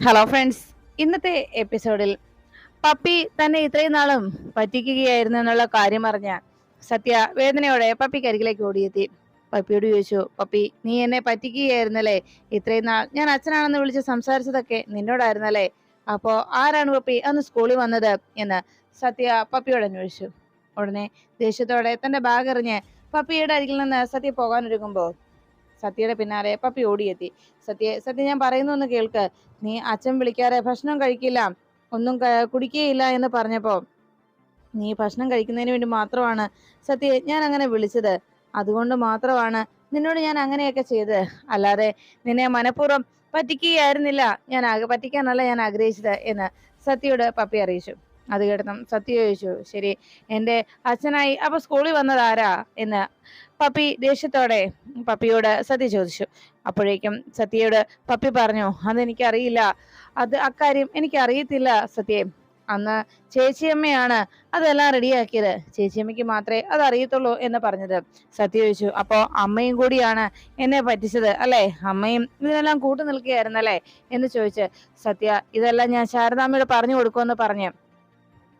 Hello friends ഇന്നത്തെ എപ്പിസോഡിൽ puppy തന്നെ ഇത്രയും നാളും പറ്റിക്കുകയായിരുന്നു എന്നുള്ള കാര്യം അറിഞ്ഞ സത്യ വേദനയോടെ പപ്പിക്ക് അരികിലേക്ക് ഓടിയെത്തി. പപ്പിയോട് ചോദിച്ചു പപ്പി നീ എന്നെ പറ്റിക്കുകയായിരുന്നല്ലേ? ഇത്രയും നാൾ ഞാൻ അച്ഛനാണെന്ന് വിളിച്ച് സംസാരിച്ചതൊക്കെ നിന്നോടായിരുന്നല്ലേ? അപ്പോ ആരാണ് പപ്പി അന്ന് സ്കൂളിൽ വന്നത്? എന്ന് സത്യ പപ്പിയോട് അന്വേഷിച്ചു. ഉടനെ ദേഷ്യത്തോടെ തന്റെ ബാഗ് എറിഞ്ഞ് പപ്പിയുടെ അരികിൽ നിന്ന് സത്യ പോകാനൊരുങ്ങുമ്പോൾ സത്യയുടെ പിന്നാലെ പപ്പി ഓടിയെത്തി. സത്യ സത്യ ഞാൻ പറയുന്നു ഒന്ന് കേൾക്ക്. നീ അച്ഛൻ വിളിക്കാതെ ഭക്ഷണം കഴിക്കില്ല. ഒന്നും കുടിക്കുകയില്ല എന്ന് പറഞ്ഞപ്പോ നീ ഭക്ഷണം കഴിക്കുന്നതിന് വേണ്ടി മാത്രമാണ് സത്യ ഞാൻ അങ്ങനെ വിളിച്ചത്. അതുകൊണ്ട് മാത്രമാണ് നിന്നോട് ഞാൻ അങ്ങനെയൊക്കെ ചെയ്തത് അല്ലാതെ നിന്നെ മനഃപൂർവം പറ്റിക്കുകയായിരുന്നില്ല. ഞാൻ പറ്റിക്കാനല്ല ഞാൻ ആഗ്രഹിച്ചത് എന്ന് സത്യയോട് പപ്പി അറിയിച്ചു. അത് കേട്ടതും സത്യ ചോദിച്ചു. ശരി എന്റെ അച്ഛനായി അപ്പൊ സ്കൂളിൽ വന്നത് ആരാ? എന്ന് പപ്പി ദേഷ്യത്തോടെ പപ്പിയോട് സത്യ ചോദിച്ചു. അപ്പോഴേക്കും സത്യയോട് പപ്പി പറഞ്ഞു അതെനിക്കറിയില്ല. അത് അക്കാര്യം എനിക്കറിയത്തില്ല സത്യേ. അന്ന് ചേച്ചിയമ്മയാണ് അതെല്ലാം റെഡിയാക്കിയത്. ചേച്ചിയമ്മയ്ക്ക് മാത്രമേ അത് അറിയത്തുള്ളൂ എന്ന് പറഞ്ഞത്. സത്യ ചോദിച്ചു അപ്പോ അമ്മയും കൂടിയാണ് എന്നെ പറ്റിച്ചത് അല്ലേ? അമ്മയും ഇതിനെല്ലാം കൂട്ടു നിൽക്കുകയായിരുന്നല്ലേ? എന്ന് ചോദിച്ച് സത്യ ഇതെല്ലാം ഞാൻ ശാരദാമ്മയോട് പറഞ്ഞു കൊടുക്കുമെന്ന് പറഞ്ഞ്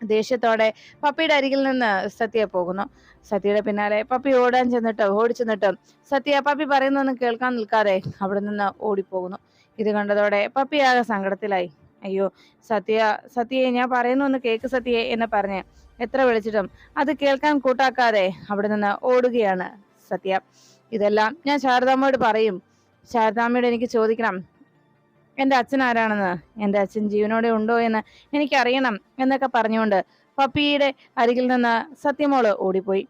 ദേഷ്യത്തോടെ പപ്പിയുടെ അരികിൽ നിന്ന് സത്യ പോകുന്നു. സത്യയുടെ പിന്നാലെ പപ്പി ഓടാൻ ചെന്നിട്ട് ഓടിച്ചെന്നിട്ട് സത്യ പപ്പി പറയുന്നൊന്നും കേൾക്കാൻ നിൽക്കാതെ അവിടെ നിന്ന് ഓടിപ്പോകുന്നു. ഇത് കണ്ടതോടെ പപ്പി ആകെ സങ്കടത്തിലായി. അയ്യോ സത്യ സത്യയെ ഞാൻ പറയുന്നൊന്ന് കേക്ക് സത്യയെ എന്ന് പറഞ്ഞ് എത്ര വിളിച്ചിട്ടും അത് കേൾക്കാൻ കൂട്ടാക്കാതെ അവിടെ നിന്ന് ഓടുകയാണ് സത്യ. ഇതെല്ലാം ഞാൻ ശാരദാമ്മയോട് പറയും. ശാരദാമ്മയോട് എനിക്ക് ചോദിക്കണം. എന്റെ അച്ഛൻ ആരാണെന്ന്? എന്റെ അച്ഛൻ ജീവനോടെ ഉണ്ടോ എന്ന് എനിക്കറിയണം എന്നൊക്കെ പറഞ്ഞുകൊണ്ട് പപ്പിയുടെ അരികിൽ നിന്ന് സത്യമോൾ ഓടിപ്പോയി.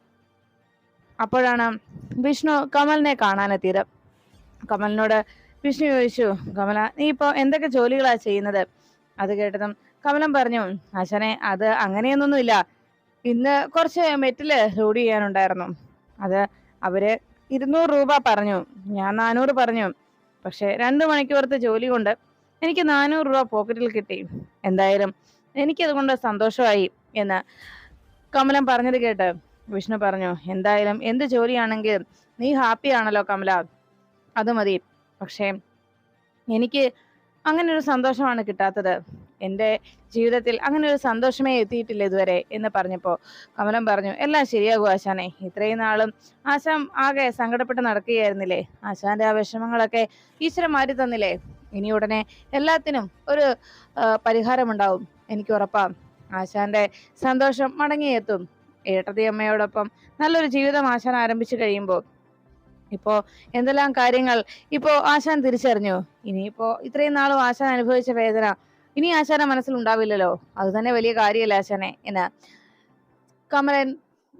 അപ്പോഴാണ് വിഷ്ണു കമലിനെ കാണാനെത്തിയത്. കമലിനോട് വിഷ്ണു ചോദിച്ചു കമല നീ ഇപ്പോൾ എന്തൊക്കെ ജോലികളാണ് ചെയ്യുന്നത്? അത് കേട്ടതും കമലം പറഞ്ഞു അച്ഛനെ അത് അങ്ങനെയൊന്നൊന്നുമില്ല ഇന്ന് കുറച്ച് മെറ്റിൽ ലോഡ് ചെയ്യാനുണ്ടായിരുന്നു. അത് അവർ ഇരുന്നൂറ് രൂപ പറഞ്ഞു. ഞാൻ നാനൂറ് പറഞ്ഞു. പക്ഷെ രണ്ട് മണിക്കൂറത്തെ ജോലി കൊണ്ട് എനിക്ക് നാനൂറ് രൂപ പോക്കറ്റിൽ കിട്ടി. എന്തായാലും എനിക്കതുകൊണ്ട് സന്തോഷമായി എന്ന് കമലം പറഞ്ഞത് കേട്ട് വിഷ്ണു പറഞ്ഞു എന്തായാലും എന്ത് ജോലിയാണെങ്കിലും നീ ഹാപ്പി ആണല്ലോ കമല. അത് മതി. പക്ഷേ എനിക്ക് അങ്ങനെ ഒരു സന്തോഷമാണ് കിട്ടാത്തത്. എന്റെ ജീവിതത്തിൽ അങ്ങനെ ഒരു സന്തോഷമേ എത്തിയിട്ടില്ല ഇതുവരെ എന്ന് പറഞ്ഞപ്പോൾ കമലം പറഞ്ഞു എല്ലാം ശരിയാകും ആശാനെ. ഇത്രയും നാളും ആശാൻ ആകെ സങ്കടപ്പെട്ട് നടക്കുകയായിരുന്നില്ലേ? ആശാന്റെ ആ വിഷമങ്ങളൊക്കെ ഈശ്വരൻ മാറ്റി തന്നില്ലേ? ഇനി ഉടനെ എല്ലാത്തിനും ഒരു പരിഹാരമുണ്ടാവും. എനിക്ക് ഉറപ്പാം ആശാന്റെ സന്തോഷം മടങ്ങിയെത്തും ഏട്ടതി അമ്മയോടൊപ്പം നല്ലൊരു ജീവിതം ആശാൻ ആരംഭിച്ചു കഴിയുമ്പോൾ. ഇപ്പോൾ എന്തെല്ലാം കാര്യങ്ങൾ ഇപ്പോൾ ആശാൻ തിരിച്ചറിഞ്ഞു. ഇനിയിപ്പോൾ ഇത്രയും നാളും ആശാൻ അനുഭവിച്ച വേദന ഇനി ആശാന മനസ്സിൽ ഉണ്ടാവില്ലല്ലോ അത് തന്നെ വലിയ കാര്യമല്ല ആശാനെ എന്ന് കമലൻ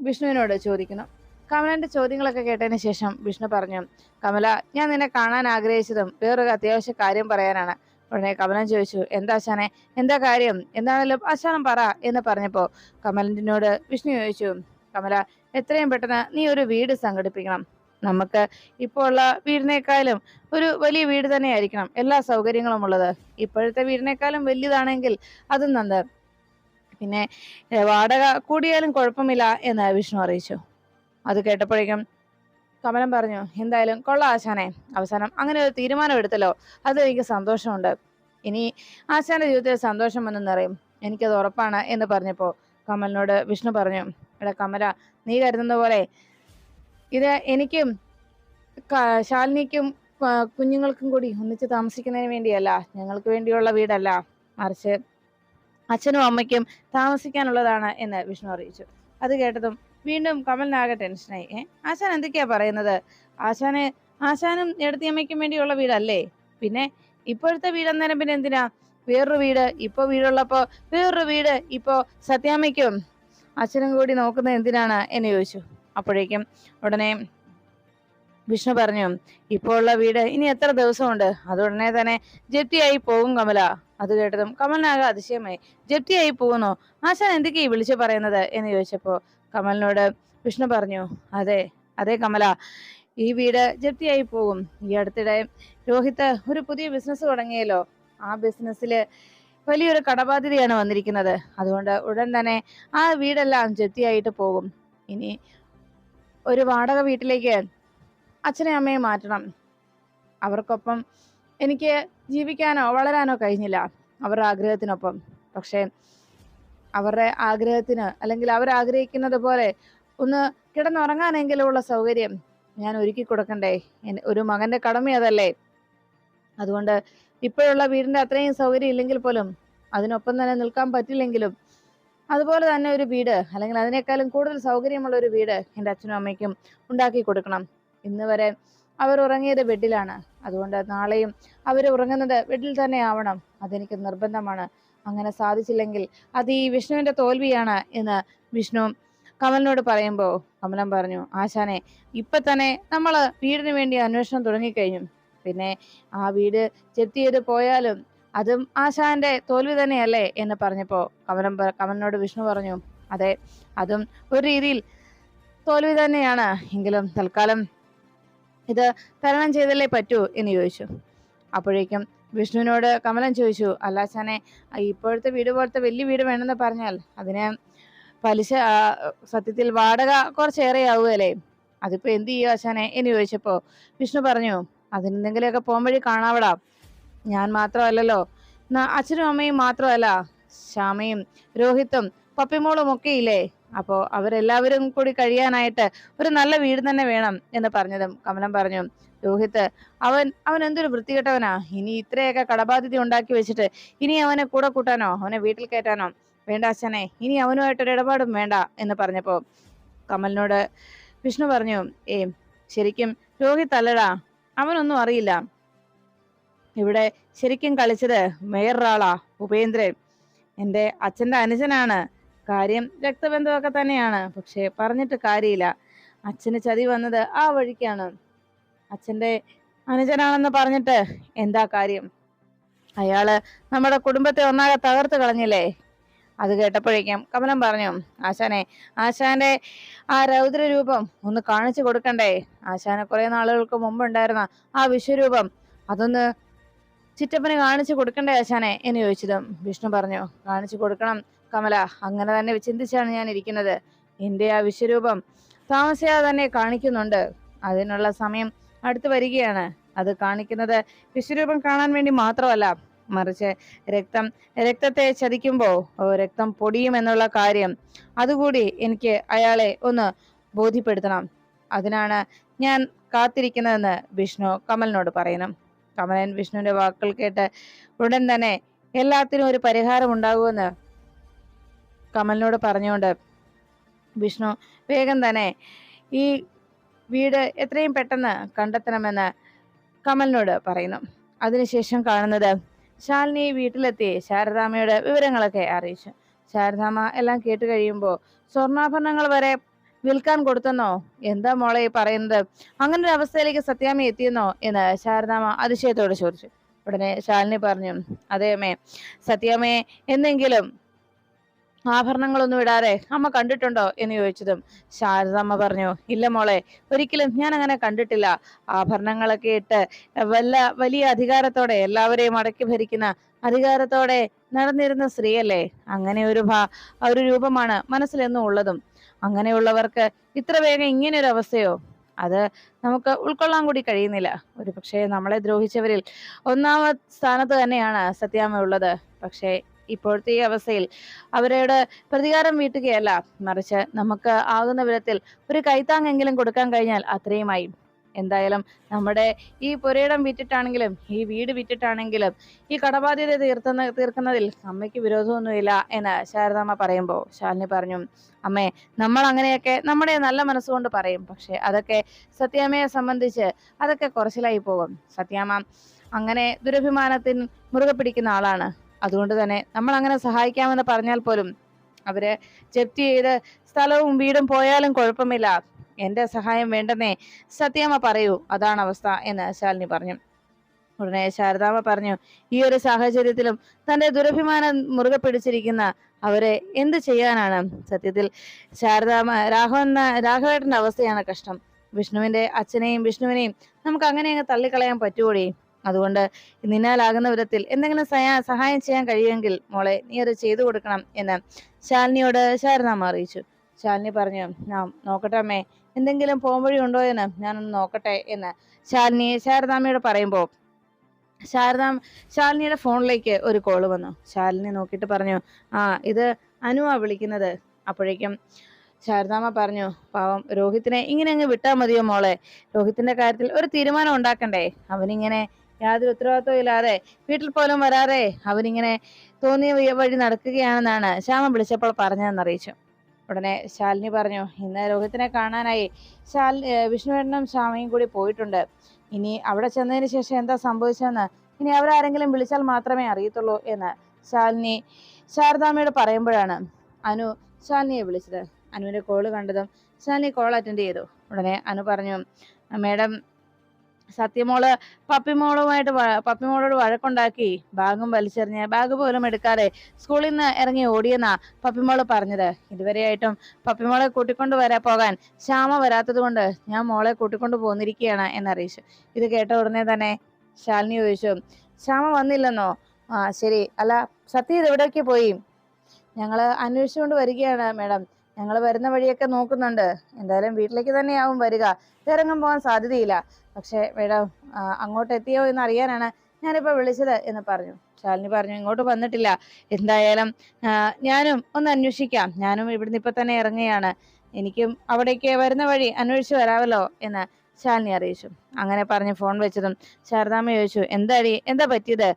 വിഷ്ണുവിനോട് ചോദിക്കുന്നു. കമലന്റെ ചോദ്യങ്ങളൊക്കെ കേട്ടതിന് ശേഷം വിഷ്ണു പറഞ്ഞു കമല ഞാൻ നിന്നെ കാണാൻ ആഗ്രഹിച്ചതും വേറൊരു അത്യാവശ്യ കാര്യം പറയാനാണ്. ഉടനെ കമലൻ ചോദിച്ചു എന്താ ആശാനെ? എന്താ കാര്യം? എന്താണല്ലോ ആശാനം പറ എന്ന് പറഞ്ഞപ്പോ കമലിനോട് വിഷ്ണു ചോദിച്ചു കമല എത്രയും പെട്ടെന്ന് നീ ഒരു വീട് സംഘടിപ്പിക്കണം. നമുക്ക് ഇപ്പോൾ ഉള്ള വീടിനേക്കാളും ഒരു വലിയ വീട് തന്നെ ആയിരിക്കണം എല്ലാ സൗകര്യങ്ങളും ഉള്ളത്. ഇപ്പോഴത്തെ വീടിനേക്കാളും വലിയതാണെങ്കിൽ അതും നന്ന്. പിന്നെ വാടക കൂടിയാലും കുഴപ്പമില്ല എന്ന് വിഷ്ണു അറിയിച്ചു. അത് കേട്ടപ്പോഴേക്കും കമലം പറഞ്ഞു എന്തായാലും കൊള്ളാം ആശാനെ. അവസാനം അങ്ങനെ ഒരു തീരുമാനം എടുത്തല്ലോ. അത് എനിക്ക് സന്തോഷമുണ്ട്. ഇനി ആശാന്റെ ജീവിതത്തിൽ സന്തോഷം വന്നു നിറയും. എനിക്കത് ഉറപ്പാണ് എന്ന് പറഞ്ഞപ്പോൾ കമലിനോട് വിഷ്ണു പറഞ്ഞു എടാ കമല നീ കരുതുന്ന പോലെ ഇത് എനിക്കും ശാലിനിക്കും കുഞ്ഞുങ്ങൾക്കും കൂടി ഒന്നിച്ച് താമസിക്കുന്നതിന് വേണ്ടിയല്ല ഞങ്ങൾക്ക് വേണ്ടിയുള്ള വീടല്ല മറിച്ച് അച്ഛനും അമ്മയ്ക്കും താമസിക്കാനുള്ളതാണ് എന്ന് വിഷ്ണു അറിയിച്ചു. അത് കേട്ടതും വീണ്ടും കമലിനാകെ ടെൻഷനായി. ഏ ആശാൻ എന്തൊക്കെയാ പറയുന്നത്? ആശാന് ആശാനും എടത്തിയമ്മയ്ക്കും വേണ്ടിയുള്ള വീടല്ലേ? പിന്നെ ഇപ്പോഴത്തെ വീടെന്നേരം പിന്നെ എന്തിനാ? വേറൊരു വീട് ഇപ്പൊ വീടുള്ളപ്പോ വേറൊരു വീട് ഇപ്പോ സത്യാമ്മയ്ക്കും അച്ഛനും കൂടി നോക്കുന്നത് എന്തിനാണ് എന്ന് ചോദിച്ചു. അപ്പോഴേക്കും ഉടനെ വിഷ്ണു പറഞ്ഞു ഇപ്പോൾ ഉള്ള വീട് ഇനി എത്ര ദിവസമുണ്ട്? അത് ഉടനെ തന്നെ ജപ്തിയായി പോകും കമല. അത് കേട്ടതും കമലിനാകെ അതിശയമായി ജപ്തിയായി പോകുന്നു? ആശാൻ എന്തൊക്കെയാ വിളിച്ചു പറയുന്നത്? എന്ന് ചോദിച്ചപ്പോ കമലിനോട് വിഷ്ണു പറഞ്ഞു അതെ അതെ കമല ഈ വീട് ജപ്തിയായി പോകും. ഈ അടുത്തിടെ രോഹിത്ത് ഒരു പുതിയ ബിസിനസ് തുടങ്ങിയല്ലോ. ആ ബിസിനസ്സിൽ വലിയൊരു കടബാധ്യതയാണ് വന്നിരിക്കുന്നത്. അതുകൊണ്ട് ഉടൻ തന്നെ ആ വീടെല്ലാം ജപ്തിയായിട്ട് പോകും. ഇനി ഒരു വാടക വീട്ടിലേക്ക് അച്ഛനെ അമ്മയെ മാറ്റണം. അവർക്കൊപ്പം എനിക്ക് ജീവിക്കാനോ വളരാനോ കഴിഞ്ഞില്ല അവരുടെ ആഗ്രഹത്തിനൊപ്പം. പക്ഷേ അവരുടെ ആഗ്രഹത്തിന് അല്ലെങ്കിൽ അവരാഗ്രഹിക്കുന്നത് പോലെ ഒന്ന് കിടന്നുറങ്ങാനെങ്കിലുമുള്ള സൗകര്യം ഞാൻ ഒരുക്കി കൊടുക്കണ്ടേ? ഒരു മകന്റെ കടമ അതല്ലേ? അതുകൊണ്ട് ഇപ്പോഴുള്ള വീടിന്റെ അത്രയും സൗകര്യം ഇല്ലെങ്കിൽ പോലും അതിനൊപ്പം തന്നെ നിൽക്കാൻ പറ്റില്ലെങ്കിലും അതുപോലെ തന്നെ ഒരു വീട് അല്ലെങ്കിൽ അതിനേക്കാളും കൂടുതൽ സൗകര്യമുള്ള ഒരു വീട് എന്റെ അച്ഛനും അമ്മയ്ക്കും ഉണ്ടാക്കി കൊടുക്കണം. ഇന്ന് വരെ അവർ ഉറങ്ങിയത് ബെഡിലാണ്. അതുകൊണ്ട് നാളെയും അവർ ഉറങ്ങുന്നത് ബെഡിൽ തന്നെ ആവണം. അതെനിക്ക് നിർബന്ധമാണ്. അങ്ങനെ സാധിച്ചില്ലെങ്കിൽ അത് ഈ വിഷ്ണുവിന്റെ തോൽവിയാണ് എന്ന് വിഷ്ണു കമലിനോട് പറയുമ്പോൾ കമലൻ പറഞ്ഞു ആശാനെ ഇപ്പൊ തന്നെ നമ്മൾ വീടിന് വേണ്ടി അന്വേഷണം തുടങ്ങിക്കഴിഞ്ഞു. പിന്നെ ആ വീട് ജപ്തി ചെയ്ത് പോയാലും അതും ആശാന്റെ തോൽവി തന്നെയല്ലേ എന്ന് പറഞ്ഞപ്പോ കമലം കമലിനോട് വിഷ്ണു പറഞ്ഞു അതെ അതും ഒരു രീതിയിൽ തോൽവി തന്നെയാണ്. എങ്കിലും തൽക്കാലം ഇത് തരണം ചെയ്തല്ലേ പറ്റൂ? എന്ന് ചോദിച്ചു. അപ്പോഴേക്കും വിഷ്ണുവിനോട് കമലം ചോദിച്ചു അല്ലാച്ചാനെ ഇപ്പോഴത്തെ വീട് പോലത്തെ വലിയ വീട് വേണമെന്ന് പറഞ്ഞാൽ അതിന് പലിശ സത്യത്തിൽ വാടക കുറച്ചേറെ ആവുകയല്ലേ? അതിപ്പോ എന്ത് ചെയ്യുക ആശാനെ? എന്ന് ചോദിച്ചപ്പോ വിഷ്ണു പറഞ്ഞു അതിനെന്തെങ്കിലുമൊക്കെ പോകുമ്പഴി കാണാവടാ. ഞാൻ മാത്രമല്ലല്ലോ. അച്ഛനും അമ്മയും മാത്രമല്ല. ശ്യാമയും രോഹിത്തും പപ്പിമോളും ഒക്കെ ഇല്ലേ അപ്പോ അവരെല്ലാവരും കൂടി കഴിയാനായിട്ട് ഒരു നല്ല വീട് തന്നെ വേണം എന്ന് പറഞ്ഞതും കമലം പറഞ്ഞു. രോഹിത്ത് അവൻ അവൻ എന്തൊരു വൃത്തികെട്ടവനാ. ഇനി ഇത്രയൊക്കെ കടബാധ്യത ഉണ്ടാക്കി വെച്ചിട്ട് ഇനി അവനെ കൂടെ കൂട്ടാനോ? അവനെ വീട്ടിൽ കയറ്റാനോ? വേണ്ട അച്ഛനെ ഇനി അവനുമായിട്ടൊരു ഇടപാടും വേണ്ട എന്ന് പറഞ്ഞപ്പോ കമലിനോട് വിഷ്ണു പറഞ്ഞു ഏ ശരിക്കും രോഹിത് അല്ലടാ അവനൊന്നും അറിയില്ല. ഇവിടെ ശരിക്കും കളിച്ചത് മേയറാളാ ഉപേന്ദ്രൻ. എന്റെ അച്ഛന്റെ അനുജനാണ്. കാര്യം രക്തബന്ധമൊക്കെ തന്നെയാണ്. പക്ഷേ പറഞ്ഞിട്ട് കാര്യമില്ല. അച്ഛന് ചതി വന്നത് ആ വഴിക്കാണ്. അച്ഛന്റെ അനുജനാണെന്ന് പറഞ്ഞിട്ട് എന്താ കാര്യം? അയാൾ നമ്മുടെ കുടുംബത്തെ ഒന്നാകെ തകർത്ത് കളഞ്ഞില്ലേ? അത് കേട്ടപ്പോഴേക്കും കമലം പറഞ്ഞു ആശാനെ ആശാന്റെ ആ രൗദ്ര രൂപം ഒന്ന് കാണിച്ചു കൊടുക്കണ്ടേ? ആശാനെ കുറെ നാളുകൾക്ക് മുമ്പ് ഉണ്ടായിരുന്ന ആ വിശ്വരൂപം. അതൊന്ന് ചിറ്റപ്പന് കാണിച്ചു കൊടുക്കണ്ടേ ആശാനെ? എന്ന് ചോദിച്ചതും വിഷ്ണു പറഞ്ഞു കാണിച്ചു കൊടുക്കണം കമല. അങ്ങനെ തന്നെ ചിന്തിച്ചാണ് ഞാൻ ഇരിക്കുന്നത്. എന്റെ ആ വിശ്വരൂപം താമസിയാതെ തന്നെ കാണിക്കുന്നുണ്ട്. അതിനുള്ള സമയം അടുത്ത് വരികയാണ്. അത് കാണിക്കുന്നത് വിശ്വരൂപം കാണാൻ വേണ്ടി മാത്രമല്ല. മറിച്ച് രക്തം രക്തത്തെ ചതിക്കുമ്പോൾ രക്തം പൊടിയും എന്നുള്ള കാര്യം. അതുകൂടി എനിക്ക് അയാളെ ഒന്ന് ബോധ്യപ്പെടുത്തണം. അതിനാണ് ഞാൻ കാത്തിരിക്കുന്നതെന്ന് വിഷ്ണു കമലിനോട് പറയുന്നു. കമലൻ വിഷ്ണുവിന്റെ വാക്കുകൾ കേട്ട് ഉടൻ തന്നെ എല്ലാത്തിനും ഒരു പരിഹാരം ഉണ്ടാകുമെന്ന് കമലിനോട് പറഞ്ഞുകൊണ്ട് വിഷ്ണു വേഗം തന്നെ ഈ വീട് എത്രയും പെട്ടെന്ന് കണ്ടെത്തണമെന്ന് കമലിനോട് പറയുന്നു. അതിനുശേഷം കാണുന്നത് ശാലിനി വീട്ടിലെത്തി ശാരദാമ്മയുടെ വിവരങ്ങളൊക്കെ അറിയിച്ചു. ശാരദാമ്മ എല്ലാം കേട്ട് കഴിയുമ്പോൾ സ്വർണാഭരണങ്ങൾ വരെ വിൽക്കാൻ കൊടുത്തെന്നോ? എന്താ മോളെ പറയുന്നത്? അങ്ങനെ ഒരു അവസ്ഥയിലേക്ക് സത്യാമ്മ എത്തിയെന്നോ? എന്ന് ശാരദാമ്മ അതിശയത്തോട് ചോദിച്ചു. ഉടനെ ശാലിനി പറഞ്ഞു അതേ അമ്മേ സത്യാമ്മയെ എന്തെങ്കിലും ആഭരണങ്ങളൊന്നും ഇടാതെ അമ്മ കണ്ടിട്ടുണ്ടോ എന്ന് ചോദിച്ചതും ശാരദമ്മ പറഞ്ഞു ഇല്ല മോളെ ഒരിക്കലും ഞാൻ അങ്ങനെ കണ്ടിട്ടില്ല. ആഭരണങ്ങളൊക്കെ ഇട്ട് വല്ല വലിയ അധികാരത്തോടെ എല്ലാവരെയും അടക്കി ഭരിക്കുന്ന അധികാരത്തോടെ നടന്നിരുന്ന സ്ത്രീയല്ലേ? അങ്ങനെ ഒരു ഭാ ഒരു രൂപമാണ് മനസ്സിലെന്നും ഉള്ളതും. അങ്ങനെയുള്ളവർക്ക് ഇത്ര വേഗം ഇങ്ങനെ ഒരു അവസ്ഥയോ? അത് നമുക്ക് ഉൾക്കൊള്ളാൻ കൂടി കഴിയുന്നില്ല. ഒരു പക്ഷേ നമ്മളെ ദ്രോഹിച്ചവരിൽ ഒന്നാമത് സ്ഥാനത്ത് തന്നെയാണ് സത്യാമ്മ ഉള്ളത്. പക്ഷേ ഇപ്പോഴത്തെ ഈ അവസ്ഥയിൽ അവരോട് പ്രതികാരം വീട്ടുകയല്ല മറിച്ച് നമുക്ക് ആകുന്ന വിധത്തിൽ ഒരു കൈത്താങ്ങെങ്കിലും കൊടുക്കാൻ കഴിഞ്ഞാൽ അത്രയുമായി. എന്തായാലും നമ്മുടെ ഈ പുരയിടം വിറ്റിട്ടാണെങ്കിലും ഈ വീട് വിറ്റിട്ടാണെങ്കിലും ഈ കടബാധ്യത തീർത്തുന്ന തീർക്കുന്നതിൽ അമ്മയ്ക്ക് വിരോധമൊന്നുമില്ല എന്ന് ശാരദാമ്മ പറയുമ്പോൾ ശാലിനി പറഞ്ഞു അമ്മേ നമ്മൾ അങ്ങനെയൊക്കെ നമ്മുടെ നല്ല മനസ്സുകൊണ്ട് പറയും പക്ഷേ അതൊക്കെ സത്യാമ്മയെ സംബന്ധിച്ച് അതൊക്കെ കുറച്ചിലായി പോകും. സത്യാമ്മ അങ്ങനെ ദുരഭിമാനത്തിന് മുറുകെ പിടിക്കുന്ന ആളാണ്. അതുകൊണ്ട് തന്നെ നമ്മൾ അങ്ങനെ സഹായിക്കാമെന്ന് പറഞ്ഞാൽ പോലും അവരെ ജപ്തി ചെയ്ത് സ്ഥലവും വീടും പോയാലും കുഴപ്പമില്ല. എന്റെ സഹായം വേണ്ടെന്നേ സത്യാമ്മ പറയൂ. അതാണ് അവസ്ഥ എന്ന് ശാലിനി പറഞ്ഞു. ഉടനെ ശാരദാമ്മ പറഞ്ഞു ഈ ഒരു സാഹചര്യത്തിലും തന്റെ ദുരഭിമാനം മുറുകെ പിടിച്ചിരിക്കുന്ന അവരെ എന്ത് ചെയ്യാനാണ്? സത്യത്തിൽ ശാരദാമ്മ രാഘവൻ രാഘവേട്ടന്റെ അവസ്ഥയാണ് കഷ്ടം. വിഷ്ണുവിന്റെ അച്ഛനെയും വിഷ്ണുവിനെയും നമുക്ക് അങ്ങനെ അങ്ങ് തള്ളിക്കളയാൻ പറ്റുകൂടി അതുകൊണ്ട് നിന്നാലാകുന്ന വിധത്തിൽ എന്തെങ്കിലും സഹാ- സഹായം ചെയ്യാൻ കഴിയുമെങ്കിൽ മോളെ നീ അത് ചെയ്തു കൊടുക്കണം എന്ന് ശാലിനിയോട് ശാരദാമ്മ അറിയിച്ചു. ശാലിനി പറഞ്ഞു ഞാൻ നോക്കട്ടെ അമ്മേ എന്തെങ്കിലും പോംവഴി ഉണ്ടോ എന്ന് ഞാനൊന്ന് നോക്കട്ടെ എന്ന് ശാലിനി ശാരദാമ്മയോട് പറയുമ്പോൾ ശാരദാം ശാലിനിയുടെ ഫോണിലേക്ക് ഒരു കോൾ വന്നു. ശാലിനി നോക്കിയിട്ട് പറഞ്ഞു ആ ഇത് അനുവാ വിളിക്കുന്നത്. അപ്പോഴേക്കും ശാരദാമ്മ പറഞ്ഞു പാവം രോഹിത്തിനെ ഇങ്ങനെ അങ്ങ് വിട്ടാൽ മതിയോ മോളെ? രോഹിത്തിന്റെ കാര്യത്തിൽ ഒരു തീരുമാനം ഉണ്ടാക്കണ്ടേ? അവനിങ്ങനെ യാതൊരു ഉത്തരവാദിത്വം ഇല്ലാതെ വീട്ടിൽ പോലും വരാതെ അവരിങ്ങനെ തോന്നിയ വഴി നടക്കുകയാണെന്നാണ് ശ്യാമ വിളിച്ചപ്പോൾ പറഞ്ഞതെന്ന് അറിയിച്ചു. ഉടനെ ശാലിനി പറഞ്ഞു ഇന്ന് രോഹിത്തിനെ കാണാനായി ശാൽ വിഷ്ണുവേട്ടനും ശ്യാമയും കൂടി പോയിട്ടുണ്ട്. ഇനി അവിടെ ചെന്നതിന് ശേഷം എന്താ സംഭവിച്ചതെന്ന് ഇനി അവരാരെങ്കിലും വിളിച്ചാൽ മാത്രമേ അറിയത്തുള്ളൂ എന്ന് ശാലിനി ശാരദാമ്മയോട് പറയുമ്പോഴാണ് അനു ശാലിനിയെ വിളിച്ചത്. അനുവിന്റെ കോൾ കണ്ടതും ശാലിനി കോൾ അറ്റൻഡ് ചെയ്തു. ഉടനെ അനു പറഞ്ഞു മേഡം സത്യമോൾ പപ്പിമോളുമായിട്ട് പപ്പിമോളോട് വഴക്കുണ്ടാക്കി ബാഗും വലിച്ചെറിഞ്ഞ് ബാഗ് പോലും എടുക്കാതെ സ്കൂളിൽ നിന്ന് ഇറങ്ങി ഓടിയെന്നാ പപ്പിമോൾ പറഞ്ഞത്. ഇതുവരെയായിട്ടും പപ്പിമോളെ കൂട്ടിക്കൊണ്ട് വരാ പോകാൻ ശ്യാമ വരാത്തത് കൊണ്ട് ഞാൻ മോളെ കൂട്ടിക്കൊണ്ട് പോന്നിരിക്കുകയാണ് എന്നറിയിച്ചു. ഇത് കേട്ട ഉടനെ തന്നെ ശാലിനി ചോദിച്ചു ശ്യാമ വന്നില്ലെന്നോ? ആ ശരി. അല്ല സത്യ ഇത് എവിടേക്ക് പോയി? ഞങ്ങൾ അന്വേഷിച്ചുകൊണ്ട് വരികയാണ് മേഡം. ഞങ്ങൾ വരുന്ന വഴിയൊക്കെ നോക്കുന്നുണ്ട്. എന്തായാലും വീട്ടിലേക്ക് തന്നെയാവും വരിക. ഇറങ്ങാൻ പോകാൻ സാധ്യതയില്ല. പക്ഷെ മേഡം അങ്ങോട്ട് എത്തിയോ എന്ന് അറിയാനാണ് ഞാനിപ്പോ വിളിച്ചത് എന്ന് പറഞ്ഞു. ശാലിനി പറഞ്ഞു ഇങ്ങോട്ട് വന്നിട്ടില്ല. എന്തായാലും ഞാനും ഒന്ന് അന്വേഷിക്കാം. ഞാനും ഇവിടുന്ന് ഇപ്പൊ തന്നെ ഇറങ്ങുകയാണ്. എനിക്കും അവിടേക്ക് വരുന്ന വഴി അന്വേഷിച്ച് വരാമല്ലോ എന്ന് ശാലിനി അറിയിച്ചു. അങ്ങനെ പറഞ്ഞ് ഫോൺ വെച്ചതും ശാരദാമ്മ ചോദിച്ചു എന്താടി? എന്താ പറ്റിയത്?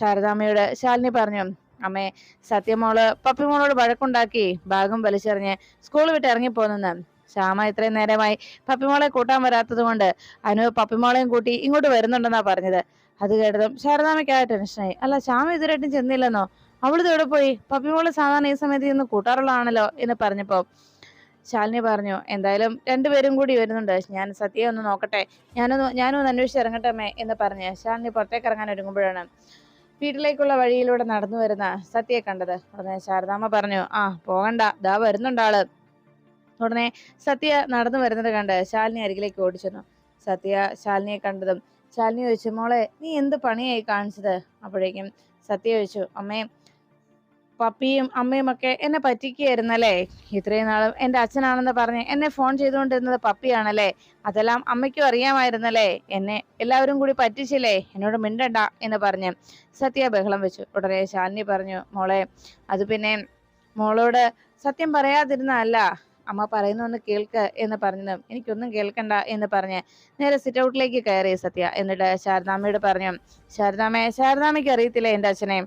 ശാരദാമ്മയോട് ശാലിനി പറഞ്ഞു അമ്മേ സത്യമോൾ പപ്പിമോളോട് വഴക്കുണ്ടാക്കി ബാഗും വലിച്ചെറിഞ്ഞ് സ്കൂൾ വിട്ട് ഇറങ്ങിപ്പോന്നെന്ന് ശ്യാമ ഇത്രയും നേരമായി പപ്പിമോളെ കൂട്ടാൻ വരാത്തത് കൊണ്ട് അനു പപ്പിമോളെയും കൂട്ടി ഇങ്ങോട്ട് വരുന്നുണ്ടെന്നാ പറഞ്ഞത്. അത് കേട്ടതും ശാരദാമയ്ക്കായ ടെൻഷനായി അല്ല ശ്യാമ ഇതുവരെയായിട്ടും ചെന്നില്ലെന്നോ? അവളിത് എവിടെ പോയി? പപ്പിമോൾ സാധാരണ ഈ സമയത്ത് ഇന്ന് കൂട്ടാറുള്ളതാണല്ലോ എന്ന് പറഞ്ഞപ്പോ ശാലിനി പറഞ്ഞു എന്തായാലും രണ്ടുപേരും കൂടി വരുന്നുണ്ട്. ഞാൻ സത്യം ഒന്ന് നോക്കട്ടെ. ഞാനൊന്ന് ഞാനൊന്ന് അന്വേഷിച്ച് ഇറങ്ങട്ടെ അമ്മേ എന്ന് പറഞ്ഞ് ശാലിനി പുറത്തേക്ക് ഇറങ്ങാൻ ഒരുങ്ങുമ്പോഴാണ് വീട്ടിലേക്കുള്ള വഴിയിലൂടെ നടന്നു വരുന്ന സത്യയെ കണ്ടത്. ഉടനെ ശാരദാമ്മ പറഞ്ഞു ആ പോകണ്ട. ദാ വരുന്നുണ്ടാൾ ഉടനെ സത്യ നടന്നു വരുന്നത് കണ്ട് ശാലിനി അരികിലേക്ക് ഓടിച്ചെന്നു. സത്യ ശാലിനിയെ കണ്ടതും ശാലിനി ചോദിച്ചു മോളെ നീ എന്ത് പണിയായി കാണിച്ചത്? അപ്പോഴേക്കും സത്യ ചോദിച്ചു അമ്മേ പപ്പിയും അമ്മയും ഒക്കെ എന്നെ പറ്റിക്കുകയായിരുന്നല്ലേ? ഇത്രയും നാളും എന്റെ അച്ഛനാണെന്ന് പറഞ്ഞ് എന്നെ ഫോൺ ചെയ്തുകൊണ്ടിരുന്നത് പപ്പിയാണല്ലേ? അതെല്ലാം അമ്മയ്ക്കും അറിയാമായിരുന്നല്ലേ? എന്നെ എല്ലാവരും കൂടി പറ്റിച്ചില്ലേ? എന്നോട് മിണ്ടണ്ട എന്ന് പറഞ്ഞ് സത്യ ബഹളം വെച്ചു. ഉടനെ ശാലിനി പറഞ്ഞു മോളെ അത് പിന്നെ മോളോട് സത്യം പറയാതിരുന്നല്ല അമ്മ പറയുന്നൊന്ന് കേൾക്ക് എന്ന് പറഞ്ഞതും എനിക്കൊന്നും കേൾക്കണ്ട എന്ന് പറഞ്ഞ് നേരെ സിറ്റ് ഔട്ടിലേക്ക് കയറി സത്യ. എന്നിട്ട് ശാരദാമ്മയോട് പറഞ്ഞു ശാരദാമ്മയെ ശാരദാമ്മയ്ക്ക് അറിയത്തില്ല എന്റെ അച്ഛനെ?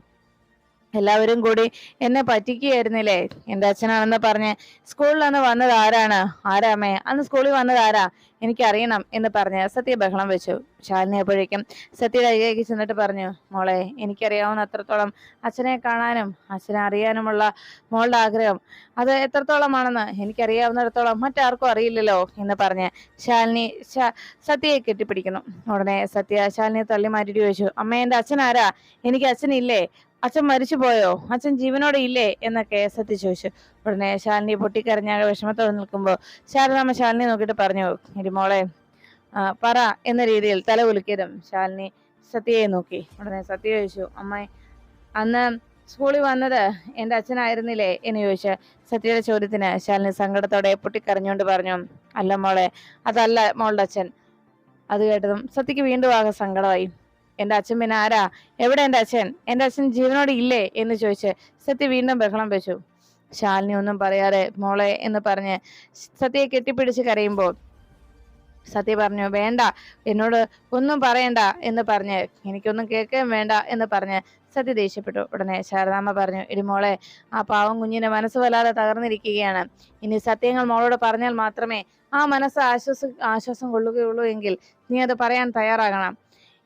എല്ലാവരും കൂടി എന്നെ പറ്റിക്കുകയായിരുന്നില്ലേ? എന്റെ അച്ഛനാണെന്ന് പറഞ്ഞ് സ്കൂളിൽ അന്ന് വന്നത് ആരാണ്? ആരാമേ അന്ന് സ്കൂളിൽ വന്നത് ആരാ? എനിക്കറിയണം എന്ന് പറഞ്ഞ് സത്യ ബഹളം വെച്ചു. ശാലിനി അപ്പോഴേക്കും സത്യയുടെ അരികേക്ക് ചെന്നിട്ട് പറഞ്ഞു മോളെ എനിക്കറിയാവുന്ന അത്രത്തോളം അച്ഛനെ കാണാനും അച്ഛനെ അറിയാനുമുള്ള മോളുടെ ആഗ്രഹം. അത് എത്രത്തോളമാണെന്ന് എനിക്കറിയാവുന്നിടത്തോളം മറ്റാർക്കും അറിയില്ലല്ലോ എന്ന് പറഞ്ഞ് ശാലിനി സത്യയെ കെട്ടിപ്പിടിക്കുന്നു. ഉടനെ സത്യ ശാലിനിയെ തള്ളി മാറ്റിട്ട് ചോദിച്ചു അമ്മ എന്റെ അച്ഛൻ ആരാ? എനിക്ക് അച്ഛനില്ലേ? അച്ഛൻ മരിച്ചു പോയോ അച്ഛൻ ജീവനോടെ ഇല്ലേ? എന്നൊക്കെ സത്യ ചോദിച്ചു. ഉടനെ ശാലിനി പൊട്ടിക്കരഞ്ഞ വിഷമത്തോടെ നിൽക്കുമ്പോൾ ശാരദാമ്മ ശാലിനി നോക്കിയിട്ട് പറഞ്ഞു ഇരി മോളെ പറ എന്ന രീതിയിൽ തല കുലുക്കിയതും ശാലിനി സത്യയെ നോക്കി. ഉടനെ സത്യ ചോദിച്ചു അമ്മായി അന്ന് സ്കൂളിൽ വന്നത് എന്റെ അച്ഛനായിരുന്നില്ലേ? എന്ന് ചോദിച്ച സത്യയുടെ ചോദ്യത്തിന് ശാലിനി സങ്കടത്തോടെ പൊട്ടിക്കരഞ്ഞുകൊണ്ട് പറഞ്ഞു അല്ല മോളെ അതല്ല മോളുടെ അച്ഛൻ. അത് കേട്ടതും സത്യക്ക് വീണ്ടും ആകെ സങ്കടമായി. എന്റെ അച്ഛൻ പിന്നെ ആരാ? എവിടെ എന്റെ അച്ഛൻ? എന്റെ അച്ഛൻ ജീവനോട് ഇല്ലേ? എന്ന് ചോദിച്ച് സത്യ വീണ്ടും ബഹളം വെച്ചു. ശാലിനി ഒന്നും പറയാതെ മോളെ എന്ന് പറഞ്ഞ് സത്യയെ കെട്ടിപ്പിടിച്ച് കരയുമ്പോൾ സത്യ പറഞ്ഞു വേണ്ട എന്നോട് ഒന്നും പറയണ്ട എന്ന് പറഞ്ഞ് എനിക്കൊന്നും കേൾക്കുകയും വേണ്ട എന്ന് പറഞ്ഞ് സത്യ ദേഷ്യപ്പെട്ടു. ഉടനെ ശാരദാമ്മ പറഞ്ഞു ഇടി മോളെ ആ പാവം കുഞ്ഞിന്റെ മനസ്സ് വല്ലാതെ തകർന്നിരിക്കുകയാണ്. ഇനി സത്യങ്ങൾ മോളോട് പറഞ്ഞാൽ മാത്രമേ ആ മനസ്സ് ആശ്വാസം ആശ്വാസം കൊള്ളുകയുള്ളൂ എങ്കിൽ നീ അത് പറയാൻ തയ്യാറാകണം.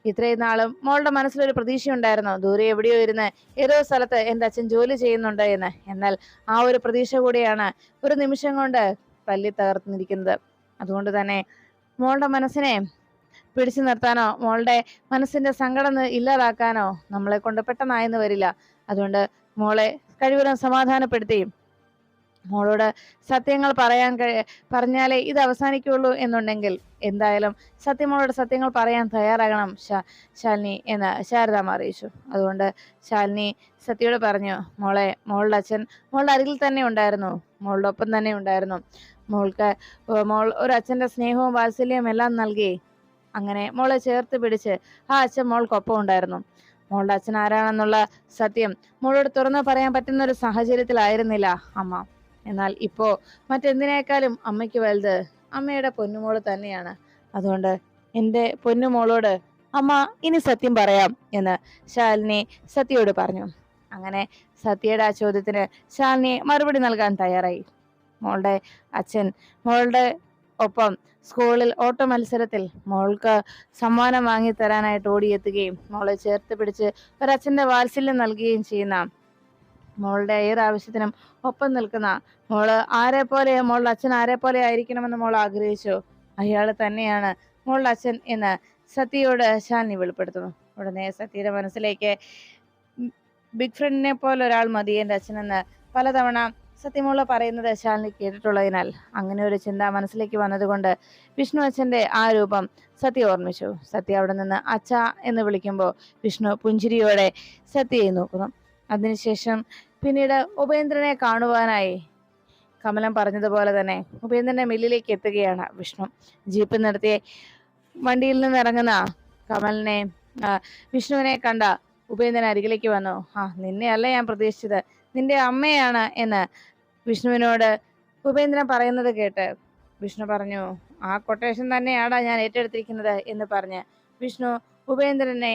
ഇത്രയും നാളും മോളുടെ മനസ്സിലൊരു പ്രതീക്ഷയുണ്ടായിരുന്നു? ദൂരെ എവിടെയോ ഇരുന്ന് ഏതോ സ്ഥലത്ത് എന്റെ അച്ഛൻ ജോലി ചെയ്യുന്നുണ്ട് എന്ന്. എന്നാൽ ആ ഒരു പ്രതീക്ഷ കൂടിയാണ് ഒരു നിമിഷം കൊണ്ട് തല്ലി തകർന്നിരിക്കുന്നത്. അതുകൊണ്ട് തന്നെ മോളുടെ മനസ്സിനെ പിടിച്ചു നിർത്താനോ മോളുടെ മനസ്സിന്റെ സങ്കടം ഇല്ലാതാക്കാനോ നമ്മളെ കൊണ്ട് പെട്ടെന്നായെന്ന് വരില്ല. അതുകൊണ്ട് മോളെ കഴിവതും സമാധാനപ്പെടുത്തി മോളോട് സത്യങ്ങൾ പറയാൻ പറഞ്ഞാലേ ഇത് അവസാനിക്കുള്ളൂ എന്നുണ്ടെങ്കിൽ എന്തായാലും സത്യമോളോട് സത്യങ്ങൾ പറയാൻ തയ്യാറാകണം ശാലിനി എന്ന് ശാരദാമ്മ അറിയിച്ചു അതുകൊണ്ട് ശാലിനി സത്യയോട് പറഞ്ഞു മോളെ മോളുടെ അച്ഛൻ മോളുടെ അരികിൽ തന്നെ ഉണ്ടായിരുന്നു. മോളുടെ ഒപ്പം തന്നെ ഉണ്ടായിരുന്നു. മോൾക്ക് മോൾ ഒരു അച്ഛന്റെ സ്നേഹവും വാത്സല്യവും എല്ലാം നൽകി. അങ്ങനെ മോളെ ചേർത്ത് പിടിച്ച് ആ അച്ഛൻ മോൾക്കൊപ്പം ഉണ്ടായിരുന്നു. മോളുടെ അച്ഛൻ ആരാണെന്നുള്ള സത്യം മോളോട് തുറന്നു പറയാൻ പറ്റുന്ന ഒരു സാഹചര്യത്തിലായിരുന്നില്ല അമ്മ. എന്നാൽ ഇപ്പോ മറ്റെന്തിനേക്കാളും അമ്മയ്ക്ക് വലുത് അമ്മയുടെ പൊന്നുമോൾ തന്നെയാണ്. അതുകൊണ്ട് എന്റെ പൊന്നുമോളോട് അമ്മ ഇനി സത്യം പറയാം എന്ന് ശാലിനി സത്യയോട് പറഞ്ഞു. അങ്ങനെ സത്യയുടെ ആ ചോദ്യത്തിന് ശാലിനി മറുപടി നൽകാൻ തയ്യാറായി. മോളുടെ അച്ഛൻ മോളുടെ ഒപ്പം സ്കൂളിൽ ഓട്ട മത്സരത്തിൽ മോൾക്ക് സമ്മാനം വാങ്ങി തരാനായിട്ട് ഓടിയെത്തുകയും മോളെ ചേർത്ത് പിടിച്ച് ഒരച്ഛന്റെ വാത്സല്യം നൽകുകയും ചെയ്യുന്ന മോളുടെ ഏത് ആവശ്യത്തിനും ഒപ്പം നിൽക്കുന്ന മോൾ ആരെ പോലെ മോളുടെ അച്ഛൻ ആരെ പോലെ ആയിരിക്കണമെന്ന് മോൾ ആഗ്രഹിച്ചു. അയാൾ തന്നെയാണ് മോളുടെ അച്ഛൻ എന്ന് സത്യയോട് ശാലിനി വെളിപ്പെടുത്തുന്നു. ഉടനെ സത്യയുടെ മനസ്സിലേക്ക് ബിഗ് ഫ്രണ്ടിനെ പോലെ ഒരാൾ മതി എന്റെ അച്ഛനെന്ന് പലതവണ സത്യമോൾ പറയുന്നത് ശാലിനി കേട്ടിട്ടുള്ളതിനാൽ അങ്ങനെ ഒരു ചിന്ത മനസ്സിലേക്ക് വന്നതുകൊണ്ട് വിഷ്ണു അച്ഛന്റെ ആ രൂപം സത്യ ഓർമ്മിച്ചു. സത്യ അവിടെ നിന്ന് അച്ഛ എന്ന് വിളിക്കുമ്പോൾ വിഷ്ണു പുഞ്ചിരിയോടെ സത്യയെ നോക്കുന്നു. അതിനുശേഷം പിന്നീട് ഉപേന്ദ്രനെ കാണുവാനായി കമലം പറഞ്ഞതുപോലെ തന്നെ ഉപേന്ദ്രന്റെ മില്ലിലേക്ക് എത്തുകയാണ് വിഷ്ണു. ജീപ്പ് നിർത്തി വണ്ടിയിൽ നിന്ന് ഇറങ്ങുന്ന കമലിനെ വിഷ്ണുവിനെ കണ്ട ഉപേന്ദ്രൻ അരികിലേക്ക് വന്നു. ആ നിന്നെ അല്ല ഞാൻ പ്രതീക്ഷിച്ചത്. നിന്റെ അമ്മയാണ് എന്ന് വിഷ്ണുവിനോട് ഉപേന്ദ്രൻ പറയുന്നത് കേട്ട് വിഷ്ണു പറഞ്ഞു ആ കൊട്ടേഷൻ തന്നെയാടാ ഞാൻ ഏറ്റെടുത്തിരിക്കുന്നത് എന്ന് പറഞ്ഞ് വിഷ്ണു ഉപേന്ദ്രനെ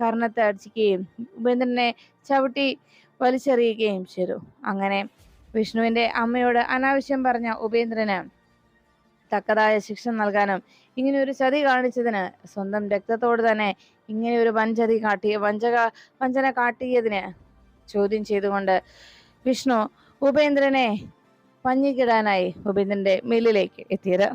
കർണത്തെ അടിച്ചിക്കുകയും ഉപേന്ദ്രനെ ചവിട്ടി വലിച്ചെറിയുകയും ചെയ്തു. അങ്ങനെ വിഷ്ണുവിന്റെ അമ്മയോട് അനാവശ്യം പറഞ്ഞ ഉപേന്ദ്രന് തക്കതായ ശിക്ഷ നൽകാനും ഇങ്ങനെ ഒരു ചതി കാണിച്ചതിന് സ്വന്തം രക്തത്തോട് തന്നെ ഇങ്ങനെ ഒരു വഞ്ചതി കാട്ടിയ വഞ്ചക വഞ്ചന കാട്ടിയതിന് ചോദ്യം ചെയ്തുകൊണ്ട് വിഷ്ണു ഉപേന്ദ്രനെ പഞ്ഞിക്കിടാനായി ഉപേന്ദ്രന്റെ മില്ലിലേക്ക് എത്തിയത്.